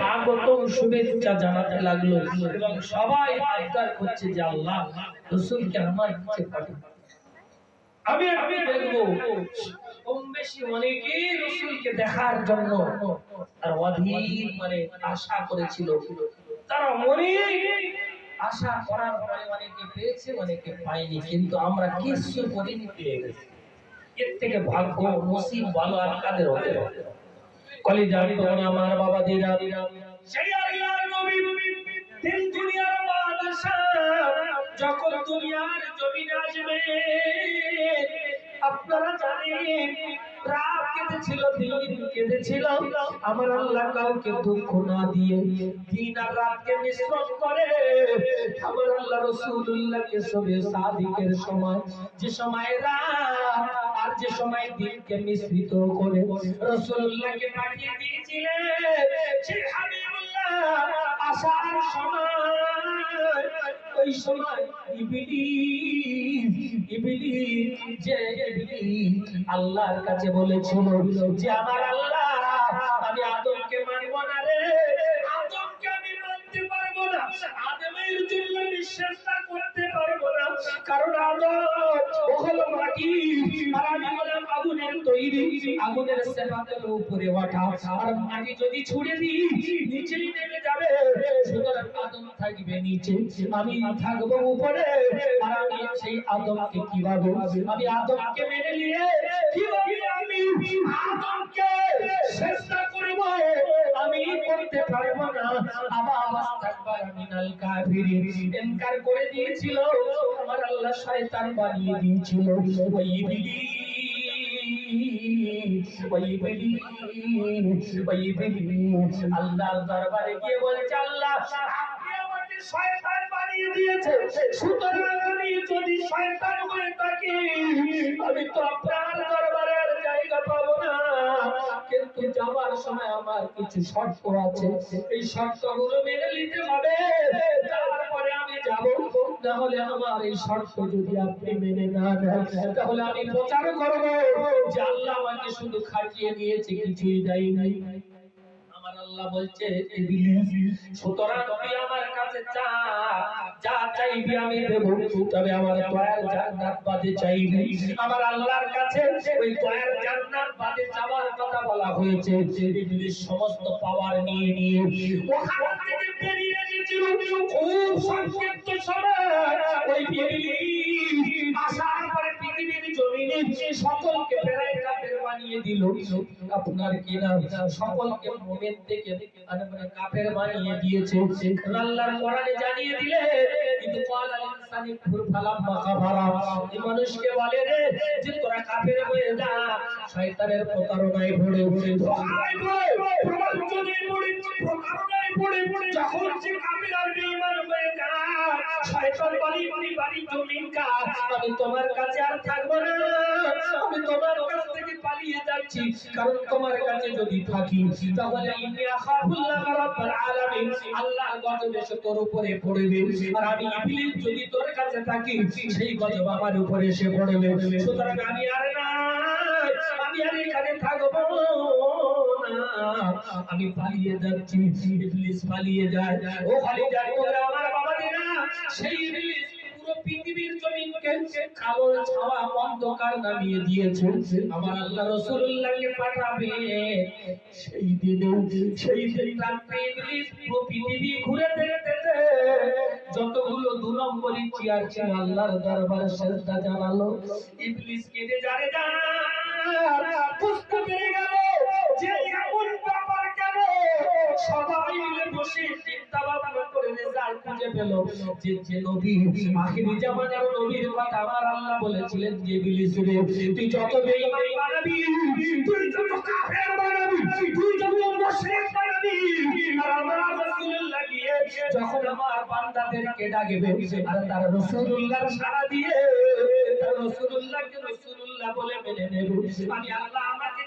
স্বাগত শুভেচ্ছা জানাতে লাগল এবং সবাই আবদার করছে যে আল্লাহ রসুলকে আমার কাছে পাঠান। আমি আমি দেখব কম বেশি অনেকেই রসুলকে দেখার জন্য আর অধীর মানে আশা করেছিল। তারা অনেক আশা করার পরে অনেকে পেয়েছে অনেকে পায়নি। কিন্তু আমরা কিছু করিনি পেয়ে গেছি। এর থেকে ভাগ্য নসিব ভালো আর কাদের হতে পারে কলিজার তোমরা আমার বাবা দিরা সেই আল্লাহর নবী, তিন দুনিয়ার বাদশাহ যখন দুনিয়ার জমিনে আসবে, আপনারা জানেন, রাত কেটেছিল, দিন কেটেছিল, আমার আল্লাহ কাউকে দুঃখ না দিয়ে দিন আর রাতকে মিশ্রণ করে। আমার আল্লাহ রসুল্লাহকে সবে সাদিকের সময়, যে সময় রাত যে সময় দিনকে মিশ্রিত করে রসুল্লাহকে পাঠিয়ে দিয়েছিলেন আসার সময়। ওই সময় যে আল্লাহর কাছে বলেছিল যে আমার আল্লাহ, আমি আদমকে মানব না রে। আদমকে আমি মানতে পারব না। আদমের জন্য বিশ্বাসটা করতে কারণ ও হলো মাটি আর আমি হলাম আগুনের তৈরি, আগুনের সেপাতের উপরে ওঠা। আর মাটি যদি ছুড়ে দিই, নিচেই নেমে যাবে। সুতরাং আদম থাকবে নিচে। আমি থাকব উপরে। আর আমি সেই আদমকে কীভাবে আমি আদমকে মেনে নিয়ে কীভাবে আমি আদমকে করতে দরবারে গিয়ে বলছে, আল্লাহ শয়তান বানিয়ে সুতরাং আমি যদি শয়তান হয়ে থাকি, আমি তো আপনার দরবারে আর জায়গা পাবো না। কিন্তু যাবার সময় আমার কিছু শর্ত আছে। এই শর্তগুলো মেনে নিতে হবে। তারপরে আমি যাব। তাহলে আমার এই শর্ত যদি আপনি মেনে না নেন, তাহলে আমি প্রচার করব যে আল্লাহ আমাকে শুধু খাটিয়ে নিয়েছে কিছুই দেয় নাই আল্লাহ বলছে সুতরাং আমার কাছে চা যা চাইবি আমি দেব। তবে আমার জান্নাত বাদে চাইবি। আমার আল্লাহর কাছে ওই জান্নাত বাদে যাওয়ার কথা বলা হয়েছে। ইবলিস সমস্ত পাওয়ার নিয়ে নিয়ে ওখান থেকে বেরিয়ে খুব সংক্ষিপ্ত সময় ওই ইবলিস আসার পরে পৃথিবীর জমিনে সকলকে বানিয়ে দিল। আপনার কি না সকলকে মুমিন থেকে মানে কাফের বানিয়ে দিয়েছে। আল্লাহর কোরআনে জানিয়ে দিলে, কিন্তু ক্বালা এই মানুষকে বলে রে, যে তোরা কাফের হয়ে যা, শয়তানের প্রতারণায় পড়ে ধোঁকায় পড়ে প্রবঞ্চনায় পড়ে, প্রতারণায় পড়ে, যখন সে কাফের আর বেঈমান হয়ে যায় শয়তান বলি বলি বাড়ি জমিন কা। আমি তোমার কাছে আর থাকব না। আমি তোমার কাছ থেকে পালিয়ে যাচ্ছি। কারণ তোমার কাছে যদি থাকি, তাহলে ইন্নি আখাফুল্লাহ রাব্বুল আলামিন, আল্লাহ গজব এসে তোর উপরে পড়বে আর আমি ইবলিস যদি কাছে থাকি, সেই আমার উপরে এসে পড়বে। সুতরাং আমি আর না, আমি আর এখানে থাকব আমি পালিয়ে যাচ্ছি পালিয়ে যায়। ও খালি যায় আমার বাবা দিনা, সেই ইবলিস পৃথিবীর জমিনকে কালো ছাওয়া অন্ধকার নামিয়ে দিয়েছে আমার আল্লাহ রাসূলুল্লাহকে পাঠাবে। সেই দিনে সেই দিন রাতে ইবলিস পুরো পৃথিবী ঘুরে দেখতে যতগুলো দু নম্বরই চেয়ার ছিল, আল্লাহর দরবারে সেজদা জানালো। ইবলিস কেঁদে যারে জানা বুঝতে পেরে গেল যে সবাই মিলে বসে চিন্তা ভাবনা করে রেজাল্ট খুঁজে পেল। যে যে নবী, আখিরি জামানার নবীর কথা আমার আল্লাহ বলেছিলেন যে ইবলিস রে তুই যত বেঈমান বানাবি, তুই যত কাফের বানাবি, তুই যত মুশরিক বানাবি, আর আমার রাসূলুল্লাহ গিয়ে যখন আমার বান্দাদেরকে ডাকবে, আর তার রাসূলুল্লাহর সাড়া দিয়ে, তার রাসূলুল্লাহকে রাসূলুল্লাহ বলে মেনে নেবে। আমি আল্লাহ আমাকে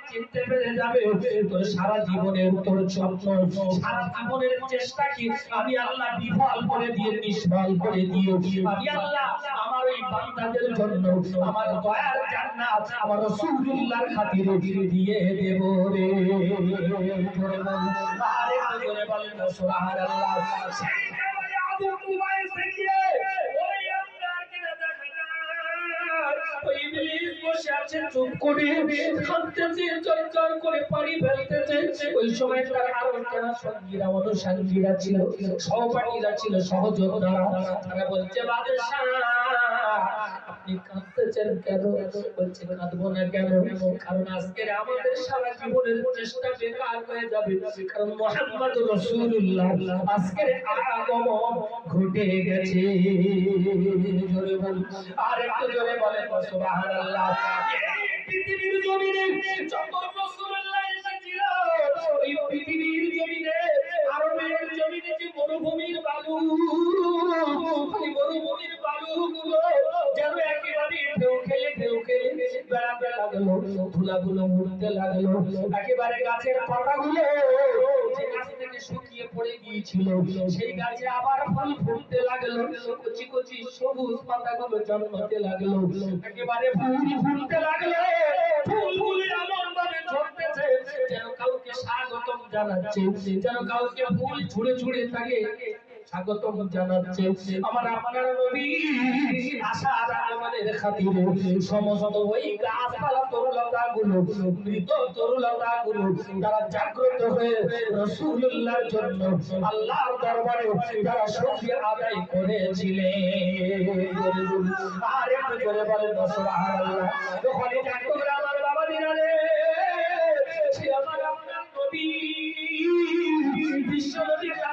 সারা জীবনের তোর সারা জীবনের চেষ্টা কি আমি আল্লাহ বিফল করে দিয়ে, নিষ্ফল করে দিয়ে আমি আল্লাহ আমার ওই বান্দাদের জন্য আমার দয়ার জান্নাত, আমার রাসূলুল্লাহর খাতিরে দিয়ে দেব রে। আরে বলেন সুবহানাল্লাহ। সেই জামালে আবু কুবাইসে গিয়ে ইবলিস বসে আছে, চুপ করে কাঁদতেছে চরচর করে ওই সময় তার আরও যারা সঙ্গীরা, অনুসাঙ্গীরা ছিল, সহপাঠীরা ছিল, সহযোদ্ধারা। তারা বলছে, বাদশাহ, আপনি কাঁদতেছেন কেন? বলছে কাঁদবো না কেন? কারণ আজকের আমাদের সারা জীবনের চেষ্টা বেকার হয়ে যাবে। কারণ মোহাম্মদ রসুল্লাহ আজকের আগমন ঘটে গেছে। জোরে বল। আর একটু জোরে বলেন, সুবহানাল্লাহ। পৃথিবীর জমিনে যত রাসূলুল্লাহ এসেছিল, ওই পৃথিবীর জমিনে, আরবের জমিনে যে মরুভূমির বালু, ওই মরুভূমির বালুগুলো যেন বেড়াতে লাগল ধুলাগুলো উড়তে লাগল একেবারে গাছের পাতাগুলো যে গাছ থেকে শুকিয়ে পড়ে গিয়েছিল, সেই গাছে আবার ফুল ফুটতে লাগল, কচি কচি সবুজ পাতাগুলো জন্মাতে লাগল। একেবারে ফুল ফুটতে লাগল ঝরতেছে, যেন কাউকে স্বাগতম জানাচ্ছে, যেন কাউকে ফুল ছুঁড়ে ছুঁড়ে থাকে স্বাগতম জানাচ্ছে আমার আপনার নবী। আশার আগমনের খাতিরে সমস্ত ওই গাছপালা তরুলতা গুলো মৃত তরুলতা গুলো তারা জাগ্রত হয়ে রসুল্লাহর জন্য আল্লাহর দরবারে তারা শুকরিয়া আদায় করেছিলেন আর একটু জোরে বলেন, সুবহানাল্লাহ। ওখানে জাগ্রত আমার বাবা দিনারে সে আমার আপনার নবী। বিশ্বনবী কাবিবুল্লাহ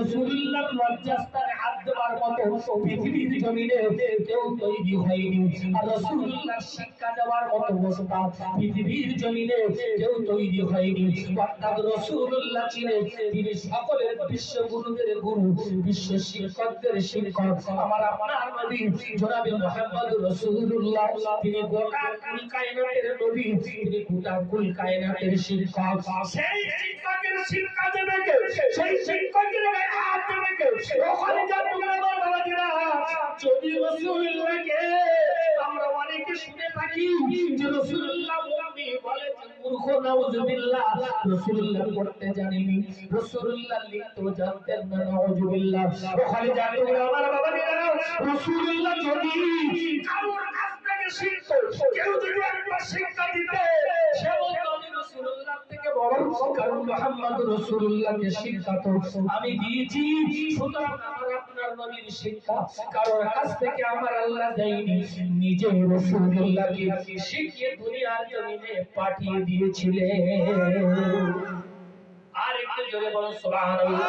রাসূলুল্লাহ লজ্জাস্থানে হাত পৃথিবীর জমিনে কেউ তৈরি হয়নি। আর রাসূলুল্লাহ শিক্ষা দেওয়ার মতো ওস্তাদ পৃথিবীর জমিনে কেউ তৈরি হয়নি। অর্থাৎ রাসূলুল্লাহ ছিলেন তিনি সকলের বিশ্ব গুরু, বিশ্ব শিক্ষকদের শিক্ষক। আমার আপনার নবী জনাবে মুহাম্মদ রাসূলুল্লাহ, তিনি গোটা কুল কায়নাতের নবী, তিনি গোটা কুল কায়নাতের শিক্ষক। সেই শিক্ষকের শিক্ষা দেবে সেই শিক্ষকের হাত দেবে ওখানে যা তোমরা আমার যদি রাসূলুল্লাহকে আমরা অনেকে শুনে থাকি, যে রাসূলুল্লাহ মুমিন বলে যে, মূর্খ, নাউজুবিল্লাহ। রাসূলুল্লাহ পড়তে জানেনি রাসূলুল্লাহ লিখতে জানতেন না, নাউজুবিল্লাহ। ওখানে তোমরা আমার বাবাজিরা, রাসূলুল্লাহ যদি কারোর কাছ থেকে শিখতো, কেউ যদি একটা শিক্ষা দিতে, সে বলতো, আমি বড় পাঠিয়ে দিয়েছিলেন। আর একটু জোরে বলো সুবহানাল্লাহ।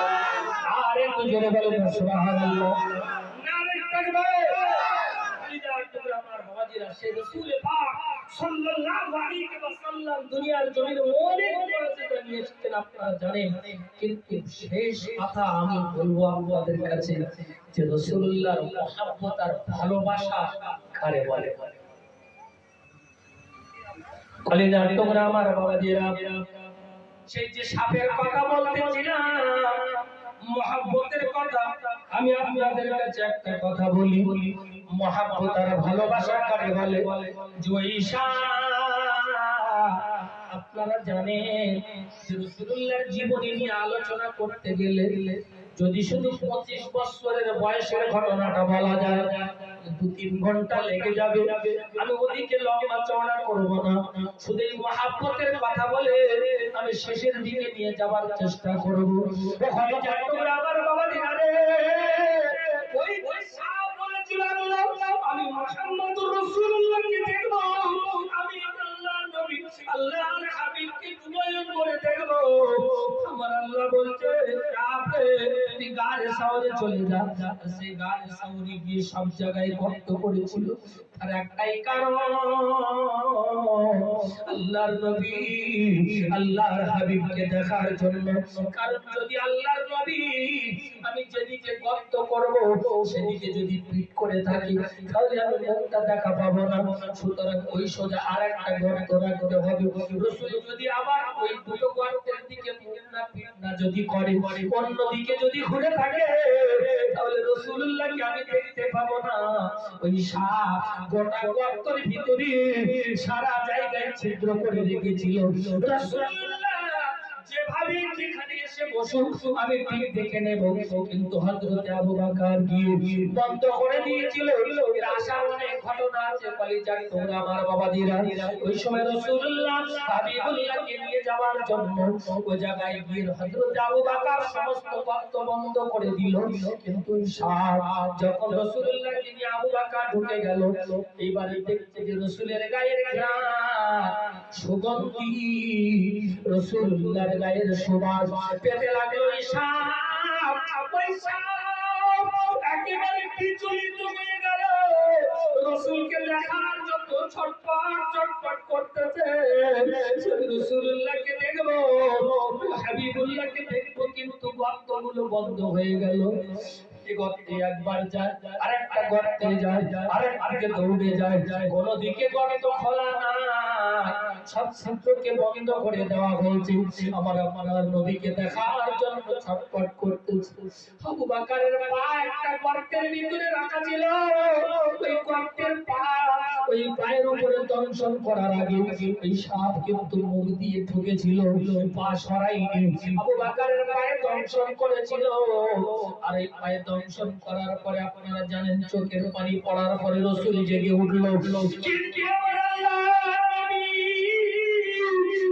আর একটু জোরে বলো সুবহানাল্লাহ। নারে তাকবীর। আমার বাবাজিরা সেই রাসূল পাক আমি আপনাদের কাছে সেই যে সাপের কথা বলতেছিলাম, মহাব্বতের কথা, আমি আপনাদের কাছে একটা কথা বলি। মহাব্বত আর ভালোবাসা কারে বলে? আপনারা জানেন যে জীবনী নিয়ে আলোচনা করতে গেলে যদি শুধু পঁচিশ বছরের বয়সের ঘটনাটা বলা যায়, দু তিন ঘণ্টা লেগে যাবে। আমি ওদিকে লম্বা চওড়া করব না। শুধু এই মহাব্বতের কথা বলে আমি শেষের দিকে নিয়ে যাওয়ার চেষ্টা করব। আমার বাবা গাড়ে সাউরে চলে যা। সেই গাড়ে সাউরে গিয়ে সব জায়গায় গর্ত করেছিল। তার একটাই কারণ, আল্লাহর নবী, আল্লাহর হাবিবকে দেখার জন্য। কারণ যদি আল্লাহর নবী, আমি যেদিকে গর্ত করব সেদিকে যদি পিট করে থাকি, তাহলে আমি মুখটা দেখা পাবো না। সুতরাং ওই সোজা আর একটা গর্ত রাখতে হবে। রসুল যদি আবার ওই দুটো গর্তের দিকে মুখ না পিট যদি করে অন্যদিকে যদি ঘুরে থাকে, তাহলে রসুল্লাহকে আমি দেখতে পাবো না। ওই সাপ গোটা গর্তের ভিতরে সারা জায়গায় ছিদ্র করে রেখেছিল। রাসূলুল্লাহ যেভাবে যেখানে এসে গিয়ে গিয়ে সমস্ত গর্ত বন্ধ করে দিল। কিন্তু যখন রাসূলুল্লাহকে নিয়ে আবু বকর ঢুকে গেল, এইবারে দেখছে যে রাসূলের গায়ের সুগন্ধি। রাসূলুল্লাহর গায়ের সুবাস পেতে লাগল এই সাপ। ওই সাপ একেবারে বিচলিত হয়ে গেল। রসুলকে দেখার হয়ে গর্তে একবার যায়, আরেকটা গর্তে যায়, আরেকদিকে দৌড়ে যায়। কোনো দিকে গর্ত খোলা না দংশন করার আগে ওই সাপ কিন্তু মুখ দিয়ে ঢুকেছিল পা সরাইনি পায়ে দংশন করেছিল। আর এই পায়ে দংশন করার পরে আপনারা জানেন, চোখের পানি পড়ার পরে রসুল জেগে উঠল।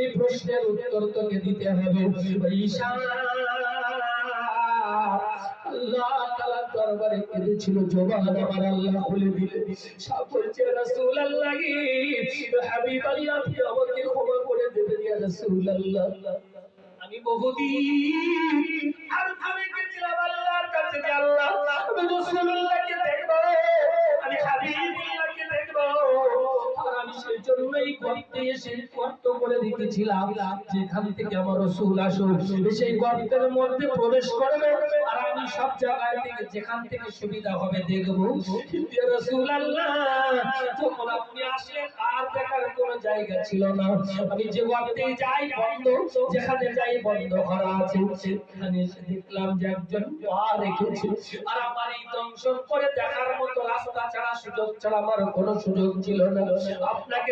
এই প্রশ্নের উত্তর তোকে দিতে হবে। আল্লাহ আল্লাহ রাসূলুল্লাহ রাসূলুল্লাহ। আমি বহুদিন আর আমি গেছিলাম আল্লাহর কাছে আল্লাহ, আমি রাসূলুল্লাহকে জন্যই গর্তে এসে গর্ত করে যেখান থেকে আমার রসুল সেই গর্তের মধ্যে প্রবেশ করবে আর আমি সব জায়গায় থেকে যেখান থেকে সুবিধা হবে দেখব। রসুল যখন আপনি আসলেন, আর দেখার জায়গা ছিল না। আমি যে গর্তে যাই, বন্ধ, যেখানে যাই, বন্ধ করা আছে। সেখানে এসে দেখলাম যে একজন পা রেখেছে। আর আমার এই দংশন করে দেখার মতো রাস্তা ছাড়া সুযোগ ছাড়া আমার কোনো সুযোগ ছিল না। আপনাকে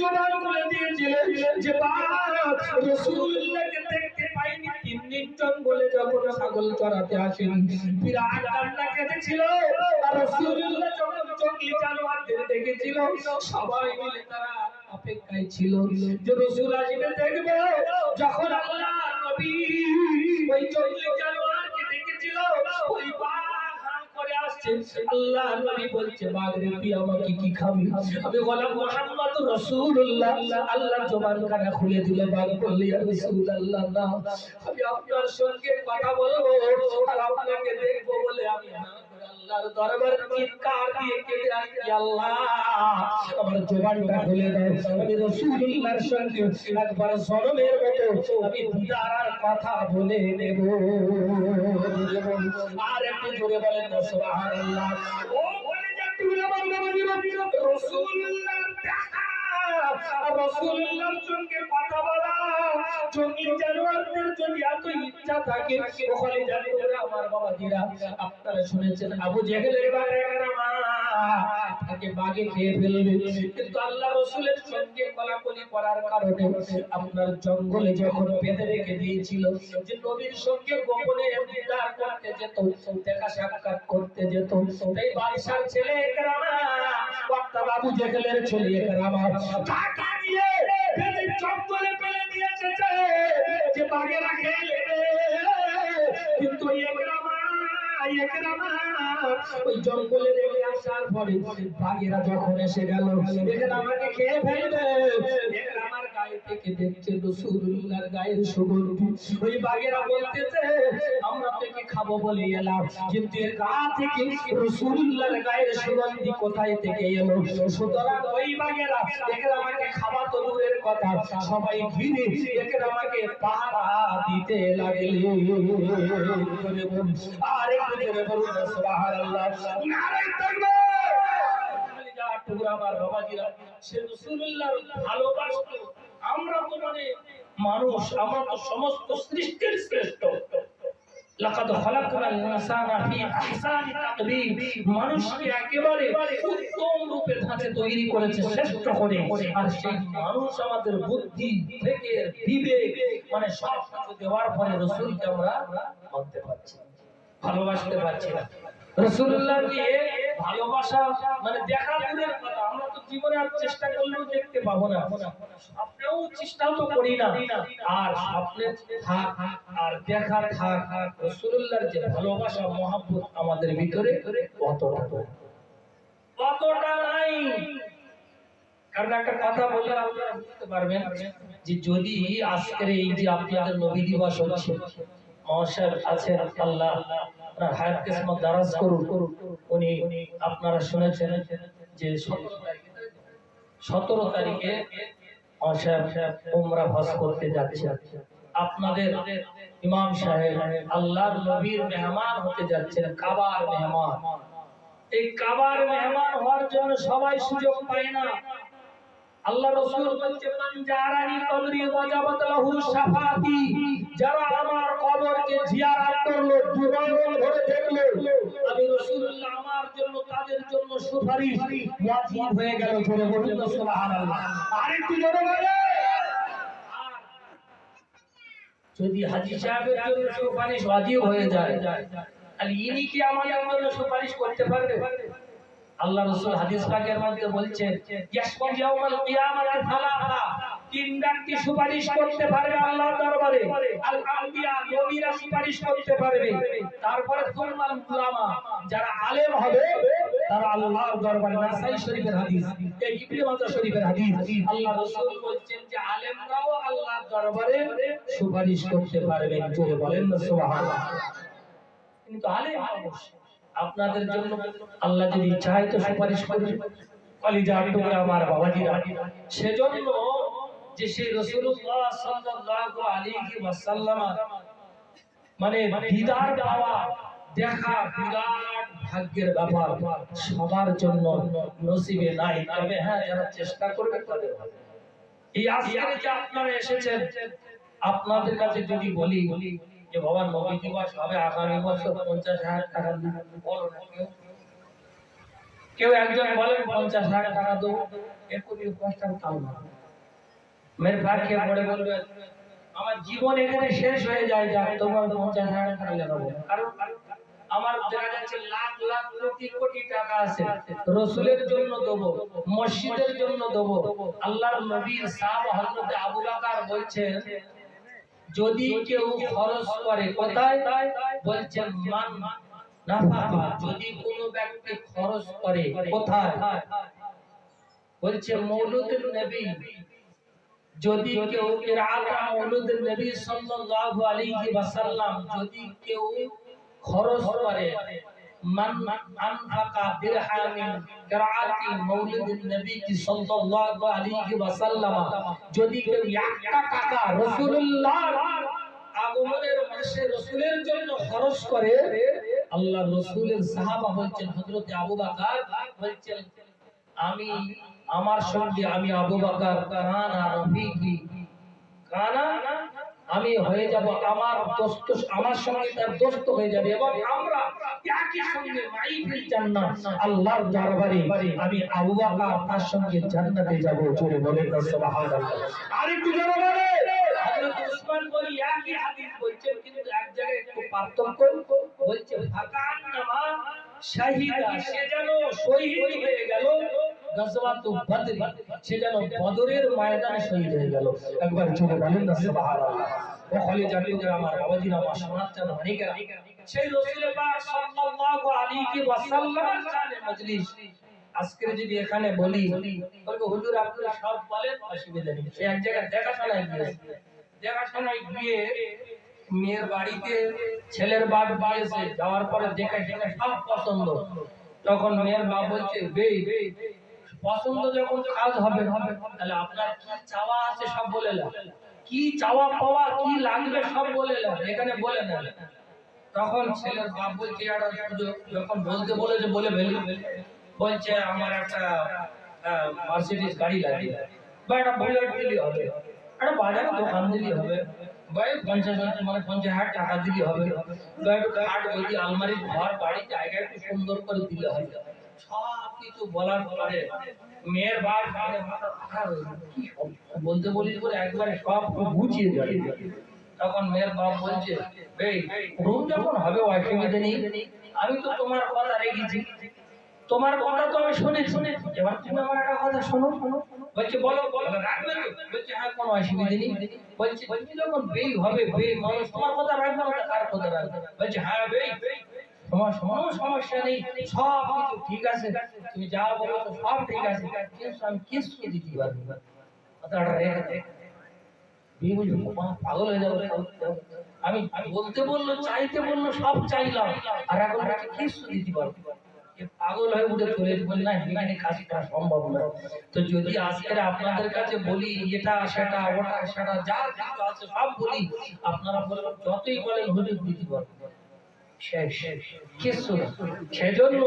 জবান বলে দিয়েছিলেন যে বাপ রাসূলুল্লাহকে দেখতে পাইনি তিন নির্জন বলে যখন ছাগল চড়াতে আসেন বিরাট কান্না কেঁদেছিল, আর রাসূলুল্লাহ যখন চল্লি জানোয়ারদের দেখেছিল, সবাই মিলে তারা অপেক্ষায় ছিল যে রসুল আসবে দেখবে। যখন আল্লাহ নবী ওই চল্লিশ জানুয়ারকে দেখেছিল, ওই হাঁ করে আসছে আল্লাহ নবী বলছে বাঘ রে, তুই আমাকে কি খাবি? আমি বললাম, মোহাম্মদ রাসূলুল্লাহ। আল্লাহ জবান খানা খুলে দিলে বাঘ বললি রসুল্লাহ না। আমি আপনার সঙ্গে কথা বলব, আর আপনাকে দেখব বলে আমি আল্লাহর কথা বলে নেব। আর একটু জোরে বলে রাসূলুল্লাহর সঙ্গে কথা বলা আপনারা জঙ্গলে যখন বেঁধে রেখে দিয়েছিল, যে নবীর সঙ্গে গোপনে করতে যেত, দেখা সাক্ষাৎ করতে যেত বাদশার ছেলে বাবু জেহেলের ছেলে একরামা টাকা বেঁধে জঙ্গলে ফেলে দিয়ে এসেছে যে বাগেরা খেয়ে নেবে কিন্তু একরামা একরামা ওই জঙ্গলে রেখে আসার পরে বাঘেরা যখন এসে গেল এখানে আমাকে খেয়ে ফেলবে? আমার গায়ে থেকে দেখছে রসুল্লাহর গায়ের সুগন্ধি। ওই বাঘেরা বলতেছে, আমরা তোকে খাব বলে এলাম, কিন্তু এর গা থেকে রসুল্লাহর গায়ের সুগন্ধি কোথায় থেকে এলো? সুতরাং ওই বাঘেরা এখানে আমাকে খাওয়া তো দূরের কথা, সবাই ঘিরে এখানে আমাকে পাহারা দিতে লাগলে। আর একটু জোরে বলুন সুবহানাল্লাহ। নারায়ে তাকবীর। কলিজা টুকরা আমার বাবাজিরা, সে রাসূলুল্লাহর ভালোবাসতো। আমরা তো মানে মানুষ আমরা তো সমস্ত সৃষ্টির শ্রেষ্ঠ লাকাদ খালাকনাল ইনসানা ফি আহসানি তাকবীর মানুষকে একেবারে উত্তম রূপে ধাঁচে তৈরি করেছে শ্রেষ্ঠ করে আর সেই মানুষ আমাদের বুদ্ধি থেকে বিবেক মানে সব কিছু দেওয়ার পরে রসুলকে আমরা মানতে পারছি ভালোবাসতে পারছি না। রসুল্লাহ ভালোবাসা মানে দেখা দূরের কথা। আমরা তো জীবনে আর চেষ্টা করলেও দেখতে পাবো না। আমাদের ভিতরে নাই। কারণ একটা কথা বললে আপনারা বুঝতে পারবেন যে যদি আজকের এই যে আপনাদের নবী দিবস হচ্ছে আল্লাহ, আপনার হায়াত কিসমত দারাজ করুন উনি আপনারা শুনেছেন যে সতেরো তারিখে উমরা করতে যাচ্ছে আপনাদের ইমাম সাহেব নবীর মেহমান হতে যাচ্ছেন, কাবার মেহমান। এই কাবার মেহমান হওয়ার জন্য সবাই সুযোগ পায় না। আল্লাহ রাসূল বলছে যারা আমি রাসূলুল্লাহ আমার জন্য, তাদের জন্য সুপারিশ হয়ে গেল সুবহানাল্লাহ। জোরে যদি হাজী সাহেবের জন্য সুপারিশ ওয়াজিব হয়ে যায়, তাহলে ইনি কি আমাদের জন্য সুপারিশ করতে পারবে? আল্লাহ রাসূল হাদিস পাকের মধ্যে বলছেন ইয়াশফা ইয়াউমাল ব্যক্তি সুপারিশ করতে পারবে আল্লাহর দরবারে? আল নবীরা সুপারিশ করতে পারবে। তারপরে সুলমান উলামা যারা আলেম হবে, তারা আল্লাহর দরবারে নাসাই শরীফের হাদিস, এই ইবনে মাজাহ শরীফের হাদিস। আল্লাহ রাসূল বলছেন যে আলেমরাও আল্লাহর দরবারে সুপারিশ করতে পারবেন জোরে বলেন না, সুবহানাল্লাহ। কিন্তু আলেম আপনাদের জন্য আল্লাহ যদি চায় তো সুপারিশ করবে। কলিজা টুকরা আমার বাবাজিরা। সেজন্য যে সেই রাসূলুল্লাহ সাল্লাল্লাহু আলাইহি ওয়াসাল্লাম মানে দিদার পাওয়া দেখা বিরাট ভাগ্যের ব্যাপার। সবার জন্য নসিবে নাই। তবে হ্যাঁ যারা চেষ্টা করবে তাদের এই আজকে যে আপনারা এসেছেন, আপনাদের কাছে যদি বলি যে, বাবা, নবী দিবস হবে আগামী বছর পঞ্চাশ হাজার টাকা বলো না কেউ? একজন বলেন, পঞ্চাশ হাজার টাকা দেবো একুশ পাঁচ তাও না। আমার জীবন এখানে শেষ হয়ে যায় যাক তোমার পঞ্চাশ হাজার টাকা আমার যাচ্ছে যদি কেউ খরচ করে, কোথায়? বলছেন, মান নাফাকা, যদি কোনো ব্যক্তি খরচ করে, কোথায়? বলছে মৌলুদুল নবী যদি কেউ কিরাআত মৌলুদুল নবী সাল্লাল্লাহু আলাইহি ওয়াসাল্লাম যদি কেউ খরচ করে, মান আনফাকা দিরহামিন কিরাআতি মাউলিদিন নবী সাল্লাল্লাহু আলাইহি ওয়াসাল্লাম, যদি কেউ একটা টাকা রাসূলুল্লাহ আগমনের মাসে রাসূলের জন্য খরচ করে আল্লাহ রাসূলের সাহাবা বলছেন, হযরতে আবু বকর বলছেন, আমি আমার সঙ্গে আমি আবু বকর কানা রফিকি কানা আমি হয়ে যাব আমার দোস্ত আমার সঙ্গে তার দোস্ত হয়ে যাবে এবং আমরা একই সঙ্গে মাইফিল জান্নাত আল্লাহর দরবারে আমি আবু বকর তার সঙ্গে জান্নাতে যাব। জোরে বলেন না সুবহানাল্লাহ। আরেকটু জোরে বলে হযরত উসমান বলি একই হাদিস বলছেন কিন্তু এক জায়গায় একটু পার্থক্য বলছে ফাকান নামা শাহিদা সে যেন শহীদ হয়ে গেল আজকে যদি এখানে বলি হুজুর সব বলেন, অসুবিধা নেই। সে এক জায়গায় দেখাশোনায় দেখাশোনায় গিয়ে মেয়ের বাড়িতে ছেলের বাপ বাড়িতে যাওয়ার পরে দেখে সব পছন্দ। তখন মেয়ের বাপ বলছে বে পছন্দ যখন কাজ হবে, তাহলে আপনার কি চাওয়া আছে সব বলে কি চাওয়া পাওয়া, কি লাগবে সব বলে এখানে বলে তখন ছেলের বাপ বলছে যখন বলতে বলেছে বলে ফেলি। বলছে, আমার একটা মার্সিডিজ গাড়ি বা একটা বুলেট হবে। একটা বাজারে দোকান হবে। বা পঞ্চাশ মানে পঞ্চাশ হাজার টাকা দিলি হবে। বা একটু খাট বই আলমারি ঘর বাড়ি জায়গা একটু সুন্দর করে দিলে হবে। বলতে বলি একবারে সব যাবে তখন মেয়ের বাপ বলছে রুম যখন হবে আমি তো তোমার কথা রেখেছি। তোমার কথা তো আমি শুনে শুনে এবার তুমি আমার একটা কথা শোনো। শোনো বলছে, বলো বলো। রাখবে তো। বলছে হ্যাঁ কোনো অসুবিধা নেই। বলছে বলছে যখন বেই হবে, বেই মানুষ, তোমার কথা রাখবে কার কথা রাখবে। বলছে হ্যাঁ বেই। তোমার কোনো সমস্যা নেই। সব কিছু ঠিক আছে। তুমি যা বলো সব ঠিক আছে। কিন্তু আমি কিছু দিতে পারব না। পাগল হয়ে যাব। আমি বলতে বলল, চাইতে বলল, সব চাইলাম। আর এখন কিছু দিতে পারব পাগল হয়ে উঠে চলে বল না, এখানে কাজ করা সম্ভব না। তো যদি আজকের আপনাদের কাছে বলি, এটা, সেটা, ওটা, সেটা যা কিছু আছে, সব বলি। আপনারা বলবেন, যতই বলেন, হুজুর দিতে পারব শেষ। কিছু। সেজন্য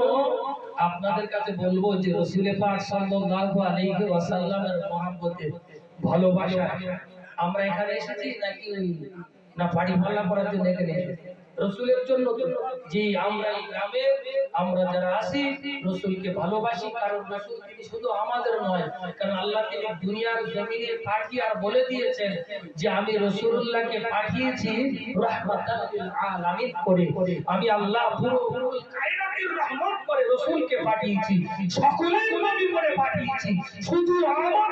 আপনাদের কাছে বলব যে রসুলের পাক সাল্লাল্লাহু আলাইহি ওয়াসাল্লামের মহব্বতে, ভালোবাসা। আমরা এখানে এসেছি নাকি না, বাড়ি ভাড়া করার জন্য এখানে এসেছি? রসুলের জন্য যে আমরা এই গ্রামে, আমরা যারা আছি, রসুলকে ভালোবাসি, কারণ রসুল তিনি শুধু আমাদের নয়, কারণ আল্লাহ তিনি দুনিয়ার জমিনে পাঠিয়ে আর বলে দিয়েছেন যে আমি রসুল্লাহকে পাঠিয়েছি করে। আমি আল্লাহ করে রসুলকে পাঠিয়েছি, সকলের নবী পাঠিয়েছি। শুধু আমার